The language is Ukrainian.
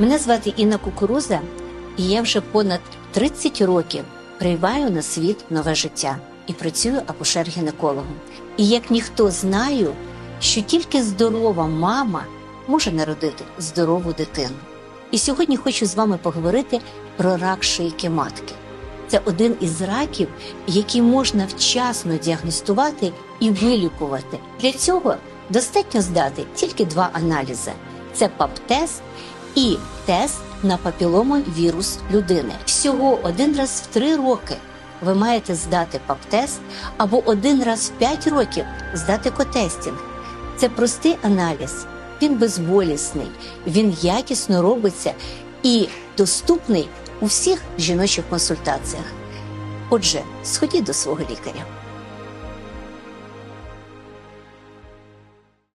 Мене звати Інна Кукуруза, і я вже понад 30 років прививаю на світ нове життя і працюю акушер-гінекологом. І як ніхто знаю, що тільки здорова мама може народити здорову дитину. І сьогодні хочу з вами поговорити про рак шийки матки. Це один із раків, який можна вчасно діагностувати і вилікувати. Для цього достатньо здати тільки два аналізи: це ПАП-тест і тест на папіломовірус людини. Всього один раз в три роки ви маєте здати ПАП-тест або один раз в п'ять років здати котестінг. Це простий аналіз, він безболісний, він якісно робиться і доступний у всіх жіночих консультаціях. Отже, сходіть до свого лікаря.